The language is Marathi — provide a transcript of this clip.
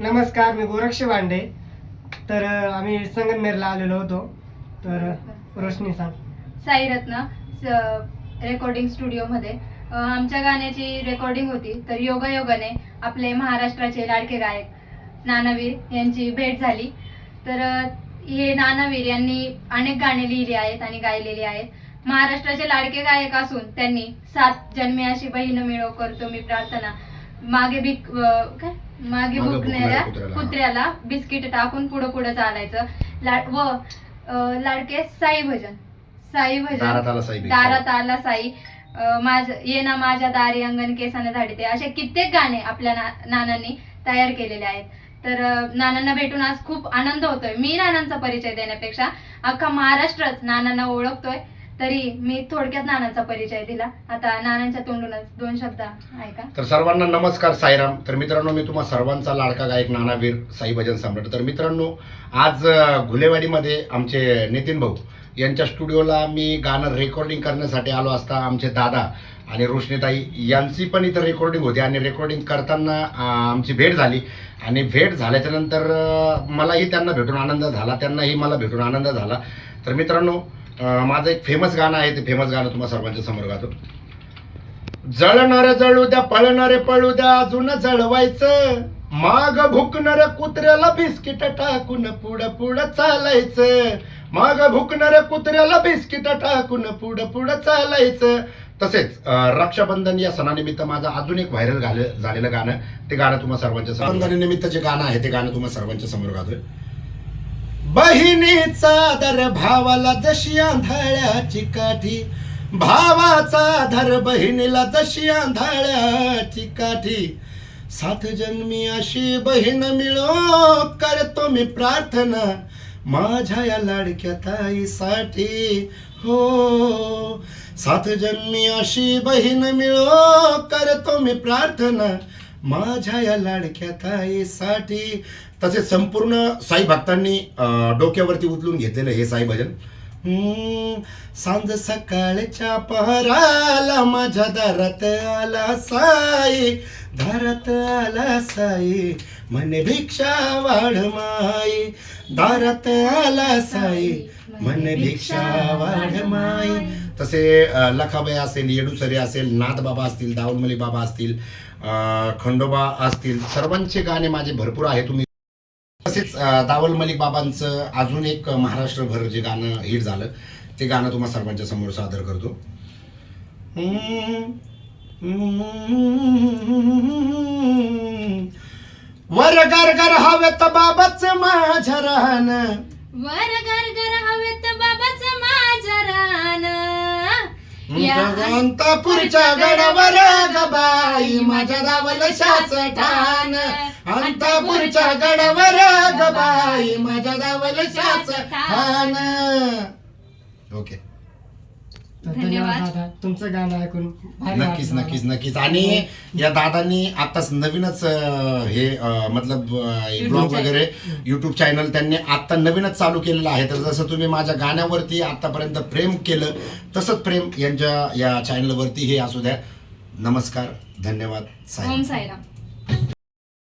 नमस्कार मी गोरक्ष भांडे. तर आम्ही संगमनेरला आलेलो होतो. तर रोशनी सांग साईरत्न रेकॉर्डिंग स्टुडिओमध्ये अ, आमच्या गाण्याची रेकॉर्डिंग होती. तर योगायोगाने आपले महाराष्ट्राचे लाडके गायक नानावीर यांची भेट झाली. तर अ, हे नानावीर यांनी अनेक गाणे लिहिली आहेत आणि गायलेली आहेत. महाराष्ट्राचे लाडके गायक असून त्यांनी सात जन्मे अशी बहीण मिळो करतो मी प्रार्थना मागे भिक अ, काय? मागे मागे भुकणाऱ्या भुकणाऱ्या कुत्र्याला. बिस्किट टाकून पुढं पुढं चालायचं. ला- व अ, लाडके साई भजन. साई भजन. दारात आला साई. दारात आला साई. अ, माझ ये ना माझ्या दारी अंगण केसाने झाडते असे कित्येक गाणे आपल्या ना- नानांनी तयार केलेले आहेत. तर अ, नानांना भेटून आज खूप आनंद होतोय. मी नानांचा परिचय देण्यापेक्षा अख्खा महाराष्ट्रच नानांना ओळखतोय. तरी मी थोडक्यात नानांचा परिचय दिला. आता नानांच्या तोंडूनच दोन शब्द ऐका. तर सर्वांना नमस्कार साईराम. तर मित्रांनो मी तुम्हा सर्वांचा लाडका गायक नानावीर साई भजन सम्राट. तर मित्रांनो आज घुलेवाडीमध्ये आमचे नितीन भाऊ यांच्या स्टुडिओला मी गाणं रेकॉर्डिंग करण्यासाठी आलो असता आमचे दादा आणि रोशनीताई यांची पण इथं रेकॉर्डिंग होती आणि रेकॉर्डिंग करताना आमची भेट झाली. आणि भेट झाल्याच्यानंतर मलाही त्यांना भेटून आनंद झाला. त्यांनाही मला भेटून आनंद झाला. तर मित्रांनो माझं एक फेमस गाणं आहे ते फेमस गाणं तुम्हाला सर्वांच्या समोर गातो. जळणार जळू द्या पळणारे पळू द्या अजून जळवायचं. माग भुकणाऱ्या कुत्र्याला बिस्किट टाकून पुढं पुढं चालायचं. माग भुकणाऱ्या कुत्र्याला बिस्किट टाकून पुढं पुढं चालायचं. तसेच रक्षाबंधन या सणानिमित्त माझं अजून एक व्हायरल झालेलं गाणं ते गाणं तुम्हाला सर्वांच्या रक्षाबंधनानिमित्त जे गाणं आहे ते गाणं तुम्हाला सर्वांच्या समोर गातोय. बहिणीचा दर भावाला जशी आंधळ्याची काठी भावाचा धर बहिणीला जशी आंधळ्याची काठी. सात जन्मी अशी बहीण मिळो करतो मी प्रार्थना माझ्या या लाडक्या ताईसाठी. हो सात जन्मी अशी बहीण मिळो करतो मी प्रार्थना माझ्या या लाडक्या ताईसाठी. तसेच संपूर्ण साई भक्तांनी डोक्यावरती उचलून घेतलेलं हे साई भजन. हम्म, सांज सकाळच्या पहराला माझ्या दारात आला साई. दारात आला साई म्हणे भिक्षा वाढ माई. दारात आला साई म्हणे भिक्षा वाढ माई. तसे लखाबाई असेल येडूसरे असेल नाथबाबा असतील दाऊनमली बाबा असतील खंडोबा असतील सर्वांचे गाणे माझे भरपूर आहे तुम्ही तसेच दावल मलिक बाबांचं अजून एक महाराष्ट्रभर जे गाणं हिट झालं ते गाणं तुम्हाला सर्वांच्या समोर सादर करतो. वर गर गर हवेत बाबाच माझ्या राहणं वर घर घर हवेत बाबाच माझा रान. अंतापूरच्या गडावर ग बाई माझ्या दावलशाच ठाण. अंतापूरच्या गडावर ग बाई माझ्या दावलशाच ठाण. ओके. तर धन्यवाद. दादा. तुमचं गाणं ऐकून भारी नक्कीच वाटलं नक्कीच. नक्कीच. आणि या दादांनी आताच नवीनच अं, हे अं, मतलब ब्लॉग वगैरे युट्यूब चॅनल त्यांनी आता नवीनच चालू केलेलं आहे. तर जसं तुम्ही माझ्या गाण्यावरती आतापर्यंत प्रेम केलं तसंच प्रेम यांच्या या चॅनलवरती हे असू द्या. नमस्कार धन्यवाद. ओम साईराम